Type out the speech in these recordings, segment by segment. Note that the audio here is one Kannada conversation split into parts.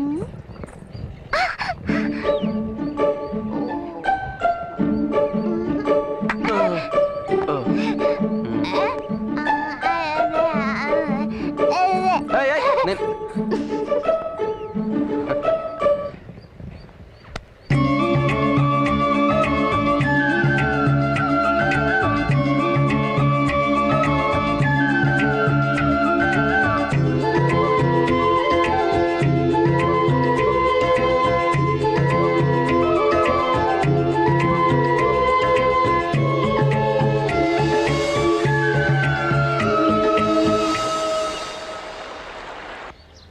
Mm-hmm.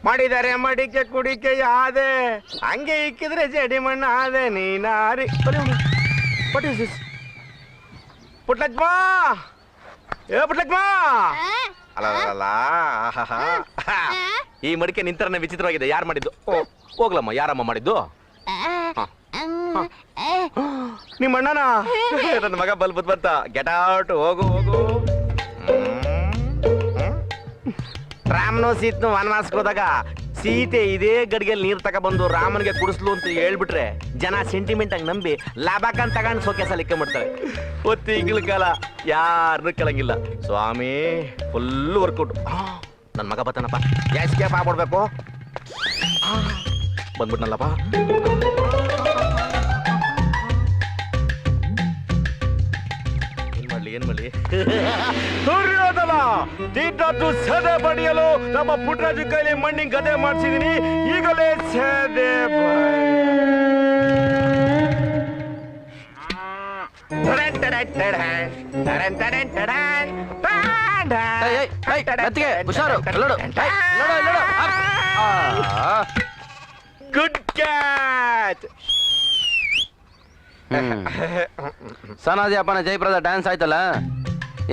ಮಾಡಿದರೆ ಮಡಿಕೆ ಕುಡಿಕೆ ಯಾದೆ? ಹಂಗೆ ಇಕ್ಕಿದ್ರೆ ಜಡಿ ಮಣ್ಣು ಆದೆ ನೀನಾರಿ ವಾಟ್ ಇಸ್ ದಿಸ್ ಪುಟ್ಲಜ್ಮ ಏ ಪುಟ್ಲಕ್ಮಾ ಅಲ್ಲ ಈ ಮಡಿಕೆ ನಿಂತರನೇ ವಿಚಿತ್ರವಾಗಿದೆ. ಯಾರು ಮಾಡಿದ್ದು? ಹೋಗ್ಲಮ್ಮ ಯಾರಮ್ಮ ಮಾಡಿದ್ದು? ನಿಮ್ಮ ಅಣ್ಣನ? ನನ್ನ ಮಗ ಬಲ್ಬತ್ ಬರ್ತಾ. ಗೆಟ್ ಔಟ್ ಹೋಗು ಹೋಗು. ರಾಮನು ಸೀತ್ನು ವನವಾಸಕ್ಕೆ ಹೋದಾಗ ಸೀತೆ ಇದೇ ಗಡಿಗೆಯಲ್ಲಿ ನೀರ್ ತಗೊಬಂದು ರಾಮನಿಗೆ ಕುಡಿಸ್ಲು ಅಂತ ಹೇಳ್ಬಿಟ್ರೆ ಜನ ಸೆಂಟಿಮೆಂಟ್ ಆಗಿ ನಂಬಿ ಲಾಭಕ್ಕಂತ ತಗೊಂಡು ಸೋಕೆ ಬಿಡ್ತಾರೆ ಒತ್ತಿ ಈಗಿನ ಕಾಲ ಯಾರನ್ನೂ ಕೇಳಂಗಿಲ್ಲ. ಸ್ವಾಮಿ ಫುಲ್ ವರ್ಕೌಟ್ ನನ್ನ ಮಗ ಬತ್ತಾನಪ್ಪ. ಎಸ್ಕೇಪ್ ಆಗ್ಬಿಡ್ಬೇಕು. ಬಂದ್ಬಿಟ್ನಲ್ಲಪ್ಪ. ಮಾಡ್ಲಿ ಏನ್ ಮಾಡಿ ದುರ್ಯೋಧನ ತೀಟದ್ದು ಸದೆ ಬಡಿಯಲು ನಮ್ಮ ಪುಟ್ರಾಜ ಕೈಲಿ ಮಣ್ಣಿನ ಗದೆ ಮಾಡಿಸಿದೀನಿ ಈಗಲೇ ಸದೆ ಗುಡ್ ಏಯ್, ಏಯ್, ಮೆತ್ತಿಗೆ, ಹುಷಾರು, ಎಲ್ಲೋಡು, ಏಯ್, ಎಲ್ಲೋಡು, ಎಲ್ಲೋಡು, ಅಪ್. ಆ, good catch hmm. Sanadi Appanna Jayaprada dance ಆಯ್ತಲ್ಲ?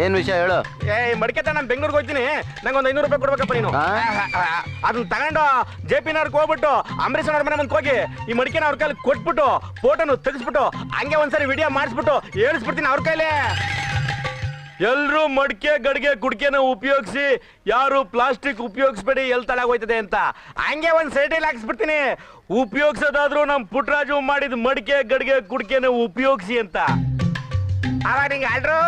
ಏನ್ ವಿಷಯ ಹೇಳು? ಏ ಮಡಿಕೆತ ನಾನು ಬೆಂಗಳೂರಿಗೆ ಹೋಗ್ತೀನಿ. ನಂಗೆ ಒಂದು ಐನೂರು ರೂಪಾಯಿ ಕೊಡ್ಬೇಕಪ್ಪ ನೀನು. ಆ? ಅದನ್ನ ತಗೊಂಡು ಜೆ ಪಿ ನವ್ರಿಗೆ ಹೋಗ್ಬಿಟ್ಟು ಅಂಬರೀಷ್ ಅವ್ರ ಮನೆ ಮುಂದೆ ಹೋಗಿ ಈ ಮಡಿಕೆನ ಅವ್ರ ಕೈಲಿ ಕೊಟ್ಬಿಟ್ಟು ಫೋಟೋನು ತೆಗಿಸ್ಬಿಟ್ಟು ಹಂಗೆ ಒಂದ್ಸರಿ ವಿಡಿಯೋ ಮಾಡಿಸ್ಬಿಟ್ಟು ಹೇಳಿಸ್ಬಿಡ್ತೀನಿ ಅವ್ರ ಕೈಲಿ. ಎಲ್ರು ಮಡಿಕೆ ಗಡಿಗೆ ಕುಡಿಕೆನ ಉಪಯೋಗಿಸಿ ಯಾರು ಪ್ಲಾಸ್ಟಿಕ್ ಉಪಯೋಗಿಸ್ಬೇಡಿ ಎಲ್ ತಳಾಗೋಯ್ತದೆ ಅಂತ. ಹಂಗೆ ಒಂದು ಸೈಟಲ್ಲಿ ಹಾಕ್ಸ್ಬಿಡ್ತೀನಿ. ಉಪಯೋಗಿಸೋದಾದ್ರೂ ನಮ್ಮ ಪುಟ್ರಾಜು ಮಾಡಿದ ಮಡಿಕೆ ಗಡಿಗೆ ಕುಡಿಕೆನ ಉಪಯೋಗಿಸಿ ಅಂತ. ಅವಾಗ ನಿಂಗೆ ಆಲ್ರು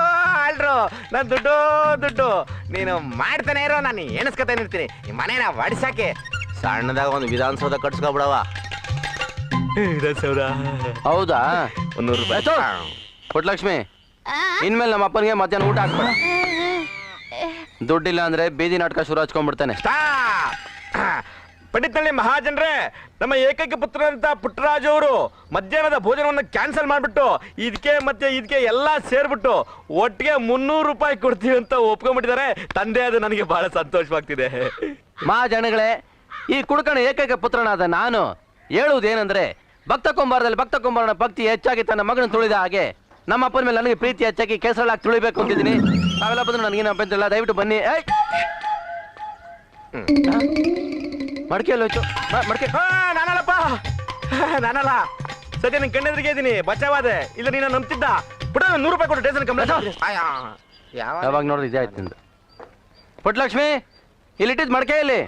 ಆಲ್ರು ನನ್ ದುಡ್ಡು ದುಡ್ಡು. ನೀನು ಮಾಡ್ತಾನೆ ಇರೋ ನಾನು ಎಣಿಸ್ಕೊತಾನೆ ಇರ್ತೀನಿ. ಈ ಮನೇನ ಒಡಿಸಾಕೆ ಸಣ್ಣದಾಗ ಒಂದು ವಿಧಾನಸೌಧ ಕಟ್ಸ್ಕೊಬಿಡವ ಹೌದಾ? ಒಂದೂರು ರೂಪಾಯಿ. ಎತ್ತು. ಇನ್ಮೇಲೆ ನಮ್ಮ ಅಪ್ಪನಿಗೆ ಮಧ್ಯಾಹ್ನ ಊಟ ಹಾಕ್ಬೇಡ. ದುಡ್ಡಿಲ್ಲ ಅಂದ್ರೆ ಬೀದಿ ನಾಟಕ ಶುರು ಹಚ್ಕೊಂಡ್ಬಿಡ್ತಾನೆ. ಪಡಿತಳ್ಳಿ ಮಹಾಜನ್ರೇ ನಮ್ಮ ಏಕೈಕ ಪುತ್ರರಂತ ಪುಟ್ಟರಾಜು ಅವರು ಮಧ್ಯಾಹ್ನದ ಭೋಜನವನ್ನು ಕ್ಯಾನ್ಸಲ್ ಮಾಡಿಬಿಟ್ಟು ಇದಕ್ಕೆ ಮತ್ತೆ ಇದಕ್ಕೆ ಎಲ್ಲ ಸೇರ್ಬಿಟ್ಟು ಒಟ್ಟಿಗೆ ಮುನ್ನೂರು ರೂಪಾಯಿ ಕೊಡ್ತೀವಿ ಅಂತ ಒಪ್ಕೊಂಡ್ಬಿಟ್ಟಿದ್ದಾರೆ. ತಂದೆ ಅದು ನನಗೆ ಬಹಳ ಸಂತೋಷವಾಗ್ತಿದೆ. ಮಹಾಜನಗಳೇ ಈ ಕುಡುಕನ ಏಕೈಕ ಪುತ್ರನಾದ ನಾನು ಹೇಳುವುದೇನೆಂದ್ರೆ ಭಕ್ತ ಕುಂಬಾರದಲ್ಲಿ ಭಕ್ತ ಕುಂಬಾರನ ಭಕ್ತಿ ಹೆಚ್ಚಾಗಿ ತನ್ನ ಮಗನ ತುಳಿದ ಹಾಗೆ ನಮ್ಮ ಅಪ್ಪನ ಮೇಲೆ ನನಗೆ ಪ್ರೀತಿ ಹೆಚ್ಚಾಗಿ ಕೇಸರಳಾಗಿ ತುಳಿಬೇಕು ಅಂತಿದ್ದೀನಿ. ತಾವೆಲ್ಲ ಬಂದ್ರೆ ನನಗೇನು ಅಭ್ಯಂತರ ಇಲ್ಲ. ದಯವಿಟ್ಟು ಬನ್ನಿ. ಏಯ್! ಮಡಿಕೆ ಎಲ್ಲ ಹೋಯ್ತು. ಮಡಿಕೆ. ನಾನಲ್ಲಪ್ಪ. ನಾನಲ್ಲ. ಸದ್ಯ ನಿನ್ ಕಣ್ಣೆದ್ರಿಗೆ ಇದ್ದೀನಿ ಬಚಾವಾದೆ ಇಲ್ಲ ನೀನು ನಂಬ್ತಿದ್ದ. ಬಿಡ ನೂರು ರೂಪಾಯಿ ಕೊಟ್ಟು ಟೇಸನ್ ಕಂಪ್ಲೇಂಟ್ ಯಾವ ಯಾವಾಗ? ನೋಡಿದ್ರೆ ಇದೇ ಆಯ್ತು ಪುಟ್ಲಕ್ಷ್ಮಿ ಇಲ್ಲಿಟ್ಟಿದ್ ಮಡಿಕೆ ಇಲ್ಲಿ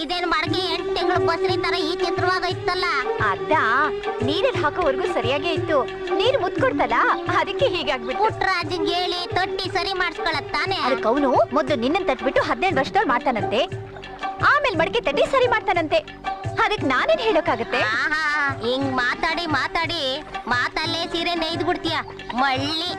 ಇದೇನ್ ಮಡಕೆ ಎಂಟ್ ತಿಂಗಳು ಬಸ್ರಿ ತರ ಈ ಚಿತ್ರವಾದ ಇತ್ತಲ್ಲ? ಅದ ನೀರಲ್ಲಿ ಹಾಕೋವರೆಗೂ ಸರಿಯಾಗೇ ಇತ್ತು. ನೀರ್ ಮುತ್ಕೊಡ್ತಲ್ಲ ಅದಕ್ಕೆ ಹೀಗಾಗ್ಬಿಟ್ಟು ಪುಟ್ರಾಜಂಗ್ ಹೇಳಿ ತೊಟ್ಟಿ ಸರಿ ಮಾಡಿಸ್ಕೊಳತ್ ತಾನೆ ಅದಕ್ಕೆ ಅವನು ಮೊದ್ಲು ನಿನ್ನನ್ ತಟ್ಬಿಟ್ಟು ಹದಿನೈದು ವರ್ಷದವ್ರು ಮಾಡ್ತಾನಂತೆ. ಆಮೇಲೆ ಮಡಿಕೆ ತಟ್ಟಿ ಸರಿ ಮಾಡ್ತಾನಂತೆ. ಅದಕ್ಕೆ ನಾನೇನ್ ಹೇಳೋಕ್ಕಾಗತ್ತೆ ಆಹಾ ಹಿಂಗ್ ಮಾತಾಡಿ ಮಾತಾಡಿ ಮಾತಲ್ಲೇ ಸೀರೆ ನೇಯ್ದು ಬಿಡ್ತೀಯ ಮಳ್ಳಿ.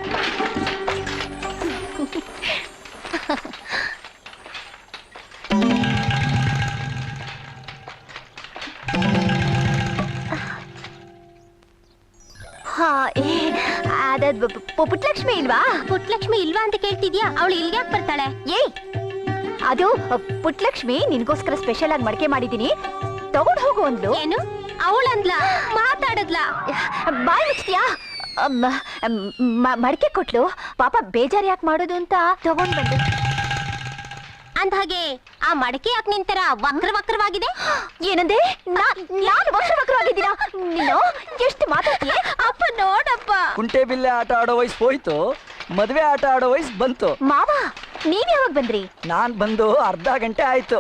ಪುಟ್ಲಕ್ಷ್ಮಿ ಇಲ್ವಾ? ಪುಟ್ಲಕ್ಷ್ಮಿ ಇಲ್ವಾ ಅಂತ ಕೇಳ್ತಿದ್ಯಾ? ಅವಳು ಇಲ್ಲಿ ಯಾಕೆ ಬರ್ತಾಳೆ? ಏಯ್! ಅದು ಪುಟ್ಲಕ್ಷ್ಮಿ ನಿನ್ಗೋಸ್ಕರ ಸ್ಪೆಷಲ್ ಆಗಿ ಮಡಕೆ ಮಾಡಿದೀನಿ ತಗೊಂಡ್ ಹೋಗು ಅಂದ್ಲು. ಏನು? ಅವಳಂದ್ಲ ಮಾತಾಡದ್ಲಾ? ಬಾಯ್ ಮುಚ್ತಿಯಾ ಮಡಕೆ ಕೊಟ್ಲು. ಪಾಪ ಬೇಜಾರು ಯಾಕೆ ಮಾಡೋದು ಅಂತ ತಗೊಂಡ್ ಬಂದೆ. ಅಂದ ಹಾಗೆ ಆ ಮಡಕೆ ಯಾಕೆ ನಿಂತರ ವಕ್ರ ವಕ್ರವಾಗಿದೆ? ಏನಂದೆ? ನಾ- ನಾನು ವಕ್ರ ವಕ್ರವಾಗಿದ್ದೀರಾ ನೀನು ಎಷ್ಟು ಮಾತಾಡ್ತೀಯ? ಅಪ್ಪ ನೋಡಪ್ಪ. ಕುಂಟೆ ಬಿಲ್ಲೆ ಆಟ ಆಡೋ ವಯಸ್ಸು ಹೋಯ್ತು. ಮದುವೆ ಆಟ ಆಡೋ ವಯಸ್ಸು ಬಂತು. ಮಾವ ನೀವ್ ಯಾವಾಗ ಬಂದ್ರಿ? ನಾನ್ ಬಂದು ಅರ್ಧ ಗಂಟೆ ಆಯ್ತು.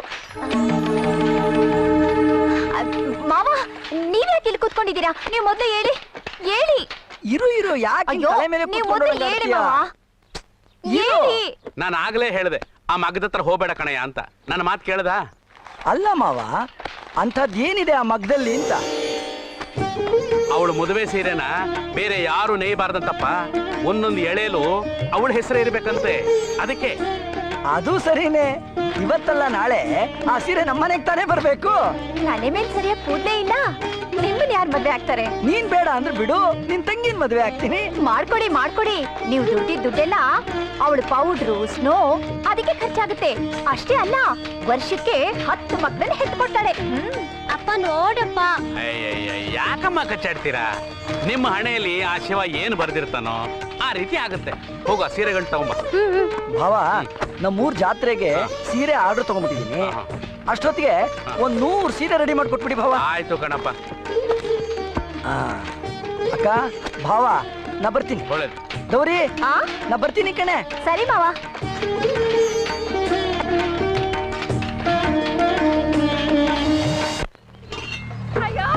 ಮಾವ ನೀವ್ಯಾಕೆ ಇಲ್ಲಿ ಕೂತ್ಕೊಂಡಿದ್ದೀರಾ? ನೀವು ಮೊದ್ಲು ಹೇಳಿ. ಹೇಳಿ. ಇರು ಇರು ಯಾಕೆ ತಲೆ ಮೇಲೆ ಕೂತ್ಕೊಂಡು ಹೇಳಿ? ಮಾವ. ಹೇಳಿ. ನಾನು ಆಗ್ಲೇ ಹೇಳಿದೆ. ಆ ಮಗದ ಹತ್ರ ಹೋಗ್ಬೇಡ ಕಣಯ್ಯ ಅಂತ. ನನ್ನ ಮಾತು ಕೇಳ್ದ? ಅಲ್ಲ ಮಾವ ಅಂಥದ್ದೇನಿದೆ ಆ ಮಗ್ದಲ್ಲಿ ಅಂತ? ಅವಳು ಮದುವೆ ಸೀರೆನ ಬೇರೆ ಯಾರು ನೇಯಬಾರ್ದಂತಪ್ಪ. ಒಂದೊಂದು ಎಳೆಯಲು ಅವಳ ಹೆಸರು ಇರ್ಬೇಕಂತೆ. ಅದಕ್ಕೆ. ಅದು ಸರಿನೇ. ಇವತ್ತಲ್ಲ ನಾಳೆ ಆ ಸೀರೆ ನಮ್ಮನೆಗೆ ತಾನೇ ಬರ್ಬೇಕು. ತಲೆ ಮೇಲೆ ಸರಿಯಾಗಿ ಕೂದ್ಲೇ ಇಲ್ಲ. ಯಾರ್ ಮದ್ವೆ ಆಗ್ತಾರೆ? ನೀನ್ ಬೇಡ ಅಂದ್ರೆ ಬಿಡು. ನಿನ್ ತಂಗಿನ್ ಮದ್ವೆ ಆಗ್ತೀನಿ. ಮಾಡ್ಕೊಡಿ ಮಾಡ್ಕೊಡಿ. ನೀವು ದುಡ್ಡಿದ್ ದುಡ್ಡೆಲ್ಲ ಅವಳು ಪೌಡ್ರು ಸ್ನೋ ಅದಕ್ಕೆ ಖರ್ಚಾಗುತ್ತೆ. ಅಷ್ಟೇ ಅಲ್ಲ ವರ್ಷಕ್ಕೆ ಹತ್ತು ಮಕ್ಕಳನ್ನ ಹೆತ್ಕೊಡ್ತಾಳೆ. ಕೊಡ್ತಾಳೆ ಅಪ್ಪ ನೋಡಪ್ಪ. ಅಯ್ಯಯ್ಯ ಯಾಕಮ್ಮ ಕಚ್ಚಾಡ್ತೀರಾ? ನಿಮ್ಮ ಹಣೆಯಲ್ಲಿ ಆ ಶಿವ ಏನು ಬರ್ದಿರ್ತಾನೋ ಆ ರೀತಿ ಆಗುತ್ತೆ. ಹೋಗ ಸೀರೆಗಳು ತಗೊಂಬ ಭಾವ ನಮ್ಮೂರ್ ಜಾತ್ರೆಗೆ ಸೀರೆ ಆರ್ಡರ್ ತಗೊಂಡ್ಬಿಟ್ಟಿದೀನಿ. ಅಷ್ಟೊತ್ತಿಗೆ ಒಂದ್ ನೂರ್ ಸೀರೆ ರೆಡಿ ಮಾಡ್ಕೊಟ್ಬಿಡಿ ಭಾವ. ಆಯ್ತು ಕಣಪ್ಪ. ಆ, ಅಕ್ಕ ಭಾವ ನಾ ಬರ್ತೀನಿ. ಒಳ್ಳೇದು. ಗೌರಿ ಆ? ನಾ ಬರ್ತೀನಿ ಕಣೆ. ಸರಿ ಮಾವ. ಅಯ್ಯೋ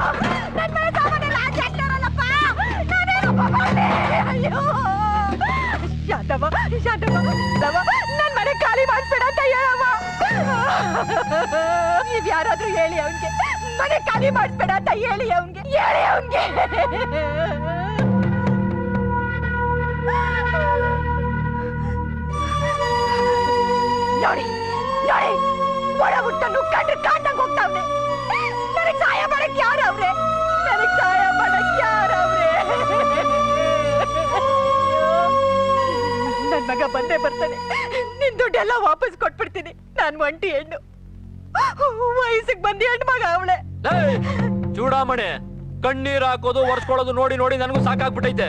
ನನ್ ಮೇಲೆ ಸಾಮಾನೆಲ್ಲ ಆಚೆ ಹಾಕ್ತಾರಲ್ಲಪ್ಪ. ನಾನೇನಪ್ಪ ಮಾಡ್ಲಿ? ಅಯ್ಯೋ. ನನ್ ಮನೆ ಖಾಲಿ ಮಾಡ್ಬೇಡ ಅಂತ ಹೇಳವ್ವ. ನೀವ್ ಯಾರಾದ್ರೂ ಹೇಳಿ ಅವನ್ಗೆ. ಮನೆ ಖಾಲಿ ಮಾಡಿಸ್ಬೇಡ ಅಂತ ಹೇಳಿ ಅವನ್ಗೆ ಹೇಳಿ ಅವನ್ಗೆ. ನೋಡಿ ನೋಡಿ, ಒಳ ಹುಟ್ಟನ್ನು ಕಂಡ್ರೆ ಕಾಂಡಂಗ್ ಹೋಗ್ತಾವ್ರೆ ನನಗ್ ಸಹಾಯ ಮಾಡಕ್ ಯಾರು ಅವ್ರೆ? ನನಗ್ ಸಹಾಯ ಮಾಡಕ್ ಯಾರು ಅವ್ರೆ? ನನ್ ಮಗ ಬಂದೇ ಬರ್ತಾನೆ ನಿನ್ ದುಡ್ಡೆಲ್ಲ ವಾಪಸ್ ಕೊಟ್ಬಿಡ್ತೀನಿ. ನಾನು ಒಂಟಿ ಹೆಣ್ಣು. ವಯಸ್ಸಿಗೆ ಬಂದಿ ಹೆಣ್ಣು ಮಗ ಅವಳೆ. ಚೂಡಾಮಣಿ. ಕಣ್ಣೀರ್ ಹಾಕೋದು ಒರ್ಸ್ಕೊಳ್ಳೋದು ನೋಡಿ ನೋಡಿ ನನಗೂ ಸಾಕಾಗ್ಬಿಟ್ಟೈತೆ.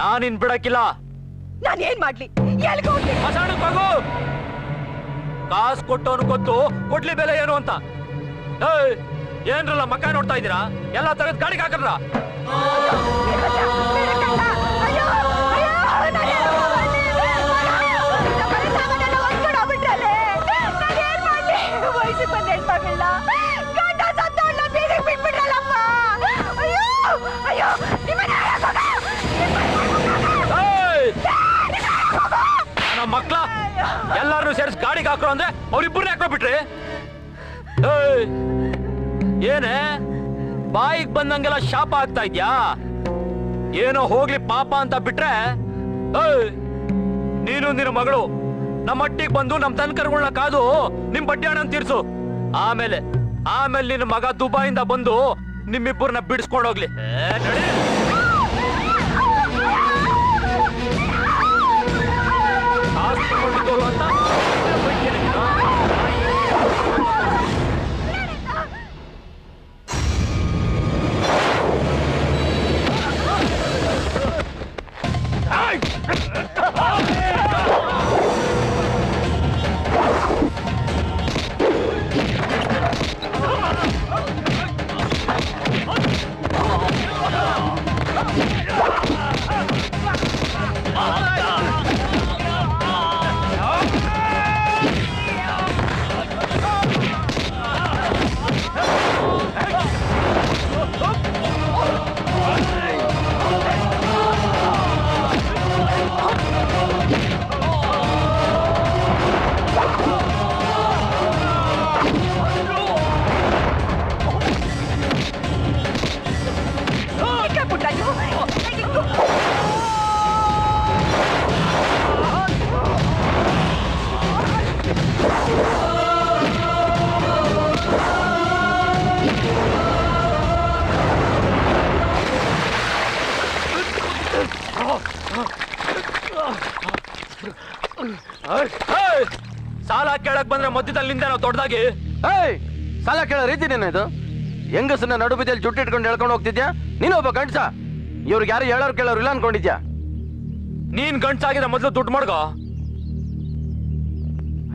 ನಾನಿನ್ ಬಿಡಕ್ಕಿಲ್ಲ. ನಾನು ಏನ್ ಮಾಡ್ಲಿ? ಕಾಸು ಹೋಗ್ಲಿ? ಮಸಾಣಕ್ ಹೋಗು. ಕಾಸು ಕೊಟ್ಟವನು ಗೊತ್ತು ಕೊಡ್ಲಿ ಬೆಲೆ ಏನು ಅಂತ. ಏನ್ರಲ್ಲ ಮಕ್ಕ ನೋಡ್ತಾ ಇದ್ದೀರಾ? ಎಲ್ಲ ತಗದ್ ಗಾಡಿಗೆ ಹಾಕಲ್ರ ಎಲ್ಲಾರನ್ನು ಸೇರಿಸಿ ಗಾಡಿಗೆ ಹಾಕ್ರೋ ಅಂದ್ರೆ ಅವ್ರಿಬ್ಬರನ್ನ ಹಾಕೋ ಬಿಟ್ರಿ. ಏನೇ? ಬಾಯಿಗೆ ಬಂದಂಗೆಲ್ಲ ಶಾಪ ಆಗ್ತಾ ಇದ್ಯಾ? ಏನೋ ಹೋಗ್ಲಿ ಪಾಪ ಅಂತ ಬಿಟ್ರೆ? ನೀನು ನಿನ್ನ ಮಗಳು, ನಮ್ಮ ಅಟ್ಟಿಗೆ ಬಂದು ನಮ್ಮ ತನಕರುಗಳನ್ನ ಕಾದು ನಿಮ್ ಬಡ್ಡಿ ಹಣ ತೀರ್ಸು. ಆಮೇಲೆ ಆಮೇಲೆ ನಿನ್ನ ಮಗ ದುಬಾಯಿಂದ ಬಂದು ನಿಮ್ಮಿಬ್ಬರನ್ನ ಬಿಡಿಸ್ಕೊಂಡು ಹೋಗ್ಲಿ ಕೇಳಕ್ ಬಂದ್ರೆ ಮಧ್ಯದಲ್ಲಿ ನಾವು ದೊಡ್ಡದಾಗಿ. ಏಯ್ ಸಾಲ ಕೇಳೋ ರೀತಿ ಇದು? ಹೆಂಗಸನ್ನ ನಡು ಬಿದ್ದಲ್ಲಿ ಜುಟ್ಟು ಇಟ್ಕೊಂಡು ಹೇಳ್ಕೊಂಡು ಹೋಗ್ತಿದ್ಯಾ? ನೀನು ಒಬ್ಬ ಗಂಡ್ಸ. ಇವ್ರಿಗೆ ಯಾರು ಹೇಳೋರು ಕೇಳೋರು ಇಲ್ಲ ಅನ್ಕೊಂಡಿದ್ಯಾ? ನೀನ್ ಗಂಡ್ಸಾಗಿದ್ರೆ ಮೊದ್ಲು ದುಡ್ಡು ಮಾಡ್ಕೋ.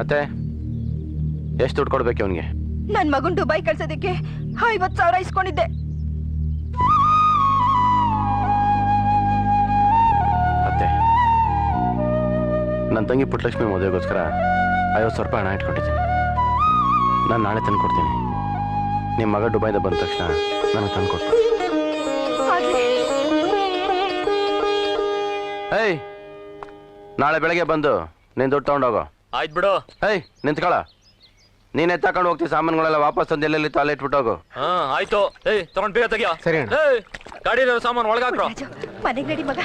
ಅತ್ತೆ ಎಷ್ಟು ದುಡ್ಡು ಕೊಡ್ಬೇಕು ಅವನಿಗೆ ನನ್ ಮಗನ್ ದುಬೈ ಕಳ್ಸೋದಕ್ಕೆ ಐವತ್ ಸಾವಿರ ಇಸ್ಕೊಂಡಿದ್ದೆ. ಅತ್ತೆ ನನ್ನ ತಂಗಿ ಪುಟ್ಟಲಕ್ಷ್ಮಿ ಮದುವೆಗೋಸ್ಕರ ಐವತ್ತು ಸಾವಿರ ರೂಪಾಯಿ ಹಣ ಇಟ್ಕೊಂಡಿದ್ದೀನಿ. ನಾನು ನಾಳೆ ತಂದು ಕೊಡ್ತೀನಿ. ನಿಮ್ಮ ಮಗ ದುಬೈದ ಬಂದ ತಕ್ಷಣ ನನಗೆ ತಂದು ಕೊಡ್ತೀನಿ ಏಯ್ ನಾಳೆ ಬೆಳಗ್ಗೆ ಬಂದು ನೀನು ದುಡ್ಡು ತಗೊಂಡೋಗು. ಆಯ್ತು ಬಿಡು. ಏಯ್ ನಿಂತ್ಕೊಳ ನೀನ್ ಎತ್ತಾಕೊಂಡು ಹೋಗ್ತಿ ಸಾಮಾನುಗಳೆಲ್ಲ ವಾಪಸ್ ತಂದು ಎಲ್ಲೆಲ್ಲಿ ತಾಲೆ ಇಟ್ಬಿಟ್ಟೋಗು ಹಾ ಆಯ್ತು. ಏಯ್ ತಗೊಂಡ್ ಬೇಗ ತೆಗಿಯೋ. ಸರಿ ಅಣ್ಣ. ಏಯ್ ಗಾಡಿ ಸಾಮಾನು ಒಳಗಾಕ್ರೋ. ಮನೆಗೆ ಮನೆಗ್ ನಡಿ ಮಗ.